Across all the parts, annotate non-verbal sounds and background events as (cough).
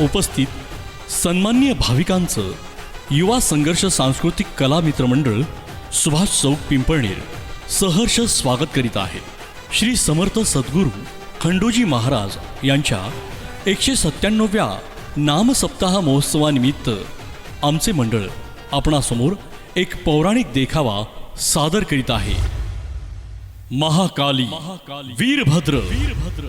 उपस्थित सन्मान्य भाविकांचं युवा संघर्ष सांस्कृतिक कला मित्रमंडळ सुभाष चौक पिंपळनेर सहर्ष स्वागत करीत आहे. श्री समर्थ सद्गुरू खंडोजी महाराज यांच्या एकशे सत्त्याण्णव्या नामसप्ताह महोत्सवानिमित्त आमचे मंडळ आपणासमोर एक पौराणिक देखावा सादर करीत आहे. महाकाली वीरभद्र वीरभद्र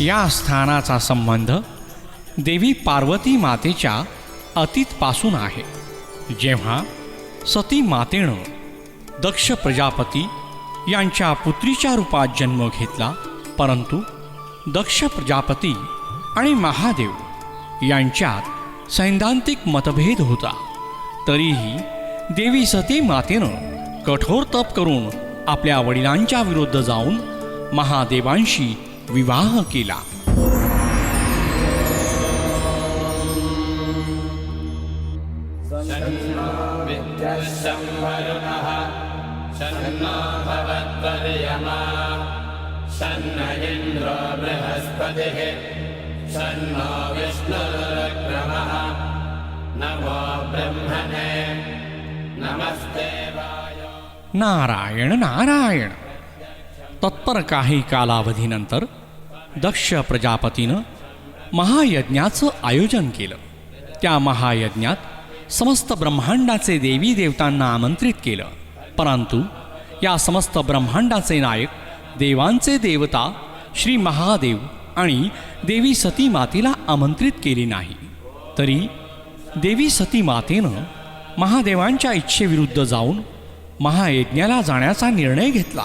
या स्थानाचा संबंध देवी पार्वती मातेच्या अतीतपासून आहे. जेव्हा सती मातेनं दक्ष प्रजापती यांच्या पुत्रीच्या रूपात जन्म घेतला परंतु दक्ष प्रजापती आणि महादेव यांच्यात सैद्धांतिक मतभेद होता. तरीही देवी सती मातेनं कठोर तप करून आपल्या वडिलांच्या विरुद्ध जाऊन महादेवांशी विवाह केला नारायण नारायण तत्पर काही कालावधीनंतर दक्ष प्रजापतीनं महायज्ञाचं आयोजन केलं. त्या महायज्ञात समस्त ब्रह्मांडाचे देवी देवतांना आमंत्रित केलं. परंतु या समस्त ब्रह्मांडाचे नायक देवांचे देवता श्री महादेव आणि देवी सती मातेला आमंत्रित केली नाही. तरी देवी सती मातेनं महादेवांच्या इच्छेविरुद्ध जाऊन महायज्ञाला जाण्याचा निर्णय घेतला.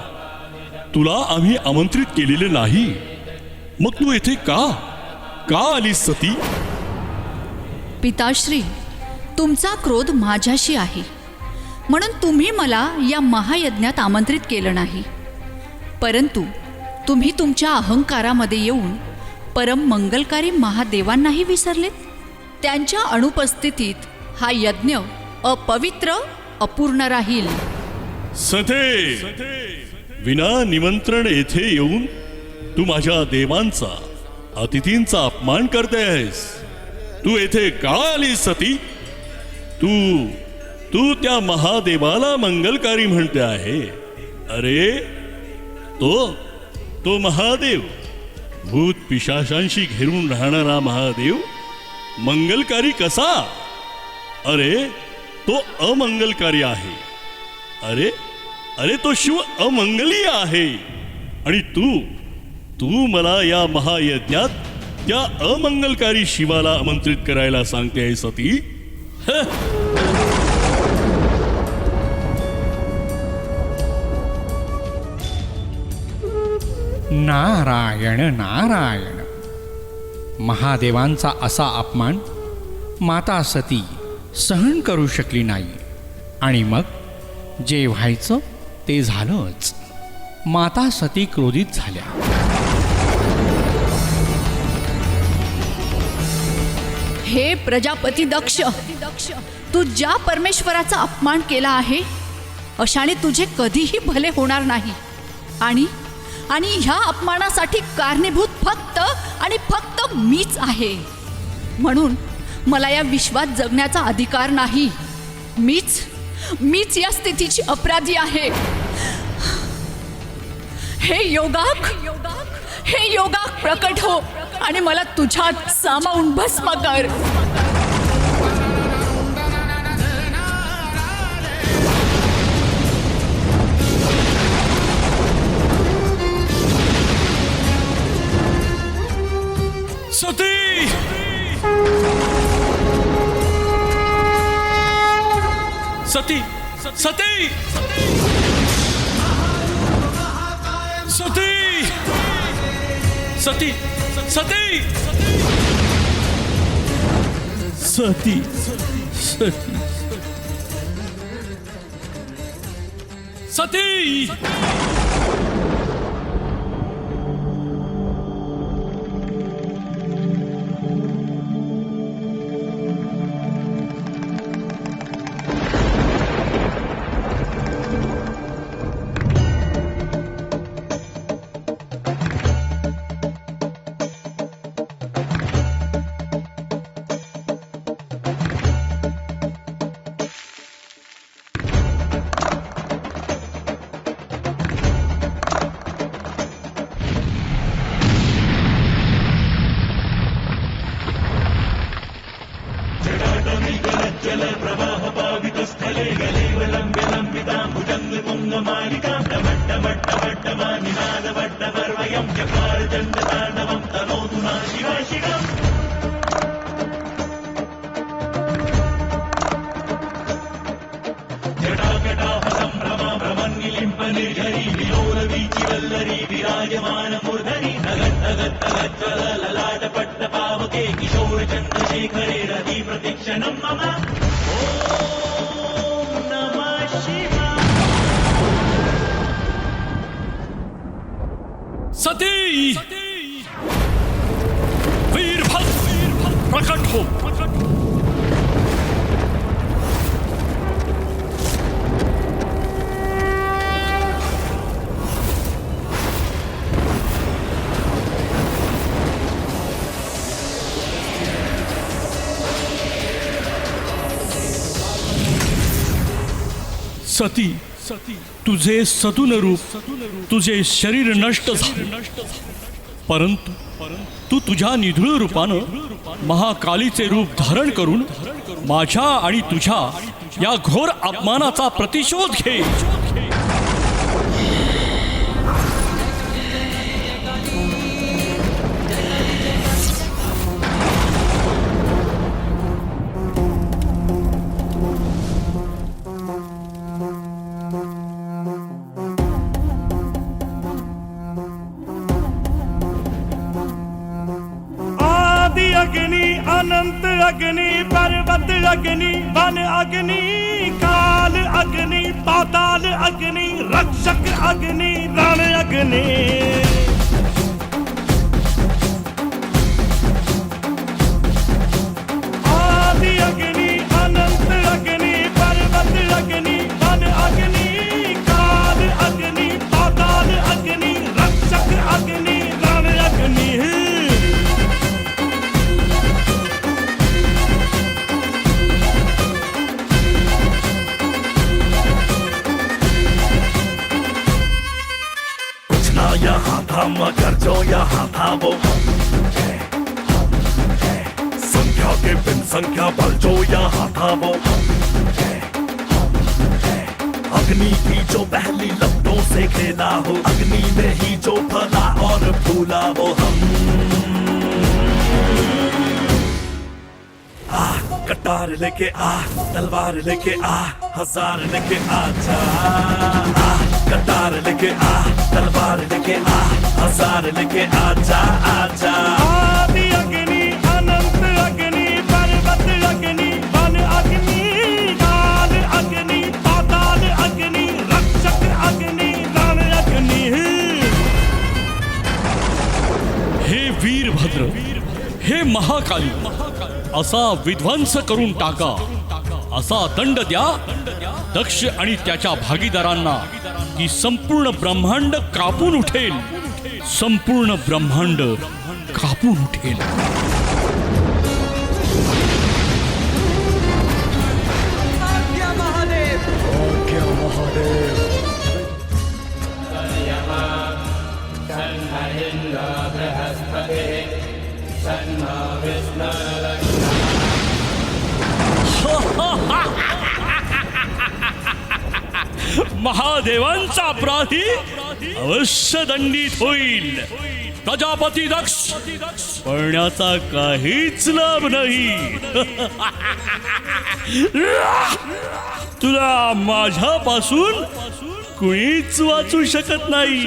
तुला आम्ही आमंत्रित केलेले नाही. मग तू येथे का? का आलीस सती? पिताश्री तुमचा क्रोध माझ्याशी आहे. म्हणून तुम्ही मला या महायज्ञात आमंत्रित केलं नाही. परंतु तुम्ही तुमच्या अहंकारामध्ये येऊन परम मंगलकारी महादेवांनाही विसरलेत? त्यांच्या अनुपस्थितीत हा यज्ञ अपवित्र अपूर्ण राहील. सथे विना निमंत्रण येथे येऊन तू माझ्या देवांचा अतिथींचा अपमान करते आहेस. तू येथे का आलीस सती? तू तू त्या महादेवाला मंगलकारी म्हणते आहे. अरे तो तो महादेव भूत पिशाशांशी घेरून राहणारा महादेव मंगलकारी कसा? अरे तो अमंगलकारी आहे. अरे अरे तो शिव अमंगलीय आहे. आणि तू तू मला या महायज्ञात त्या अमंगलकारी शिवाला आमंत्रित करायला सांगते आहे सती. नारायण नारायण. महादेवांचा असा अपमान माता सती सहन करू शकली नाही. आणि मग जे व्हायचं ते झालंच. माता सती क्रोधित झाल्या. हे प्रजापती दक्ष तू ज्या परमेश्वराचा अपमान केला आहे अशाने तुझे कधीही भले होणार नाही. आणि आणि ह्या अपमानासाठी कारणीभूत फक्त आणि फक्त मीच आहे. म्हणून मला या विश्वात जगण्याचा अधिकार नाही. मीच मीच या स्थितीची अपराधी आहे. हे योगाक हे योगा प्रकट हो आणि मला तुझ्यात सामावून भस्म कर. सती! ಸತಿ ಸತಿ ಸತಿ ಸತಿ ಸತಿ ಸತಿ ಸತಿ ಸತಿ ജല പ്രവാഹപാവിത സ്ഥലേ ഗലൈവലംബിതാംബുജന്ന് കുങ്ങമാലികാം വട്ടവട്ടവട്ടമാ നിനാദവട്ടവർവയം ചകാരചണ്ഡതാണ്ഡവം തനോതു നാ ശിവാശികം. నిర్ఘరి విలోల వీచి వల్లరి విరాజమాన మురధరి నగట్ నగట్ నగట్ లలాట పట్ ते किशोर चंद्रशेखरे रवी प्रतीक्षणं मम सती। वीरभद्र वीरभद्र। प्रकट हो। सती सती तुझे सतुन रूप तुझे शरीर नष्ट झाले. परंतु तू तुझ्या निधुळ रूपानं महाकालीचे रूप धारण करून माझ्या आणि तुझ्या या घोर अपमानाचा प्रतिशोध घे. अग्नि वन अग्नि काल अग्नि पाताल अग्नि रक्षक अग्नि रण अग्नि था मगर जो यहाँ था वो हम हम। संख्या के बिन संख्या बल जो यहाँ था वो हम हम। अग्नि की जो पहली लपटों से खेला हो अग्नि में ही जो फला और फूला वो हम आ कटार लेके आ, तलवार लेके आ, हज़ार लेके आ जा कतार लेके आ तलवार लेके आ हजार लेके आ जा आ जा। आदि अग्नि अनंत अग्नि पर्वत अग्नि वन अग्नि काल अग्नि पाताल अग्नि रक्षक अग्नि रण अग्नि। हे वीरभद्र हे महाकाली असा विध्वंस करून टाका. असा दंड द्या दक्ष आणि त्याच्या भागीदारांना. की संपूर्ण ब्रह्मांड कापून उठेल. संपूर्ण ब्रह्मांड कापून उठेल. अपराधी अवश्य दंडित होईल. प्रजापती दक्ष पळण्याचा काहीच लाभ नाही. तुला माझ्यापासून कुणीच वाचू शकत नाही.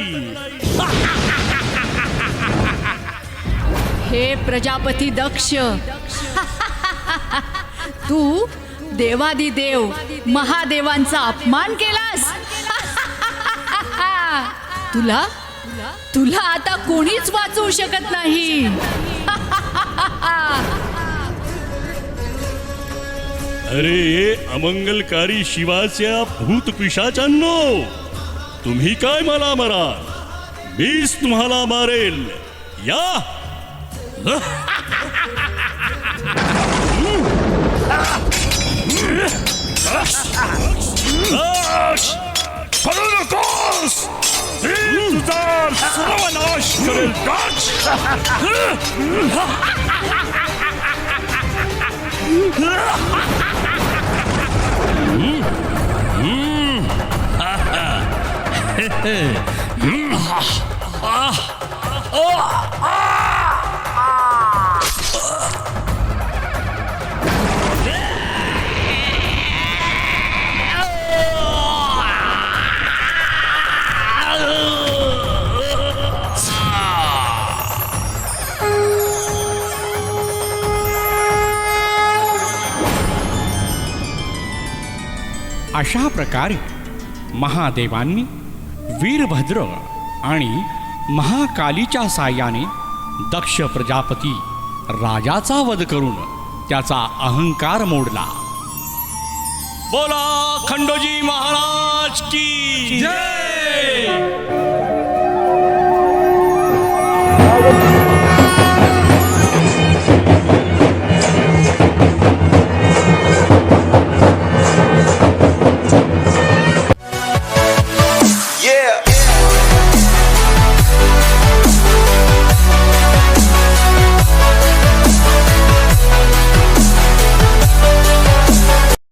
हे प्रजापती दक्ष. (laughs) तू देवादिदेव महादेवांचा अपमान केलास? तुला? तुला आता कोणीच वाचवू शकत नाही. अरे अमंगलकारी शिवाच्या भूत पिशाचांनो तुम्ही काय मला मारा मीच तुम्हाला मारेल. या! (laughs) करू नकोस मी तुझा सर्वनाश करेल दक्ष अशा प्रकारे महादेवांनी वीरभद्र आणि महाकालीच्या साह्याने दक्ष प्रजापती राजाचा वध करून त्याचा अहंकार मोडला. बोला खंडोजी महाराज की जय!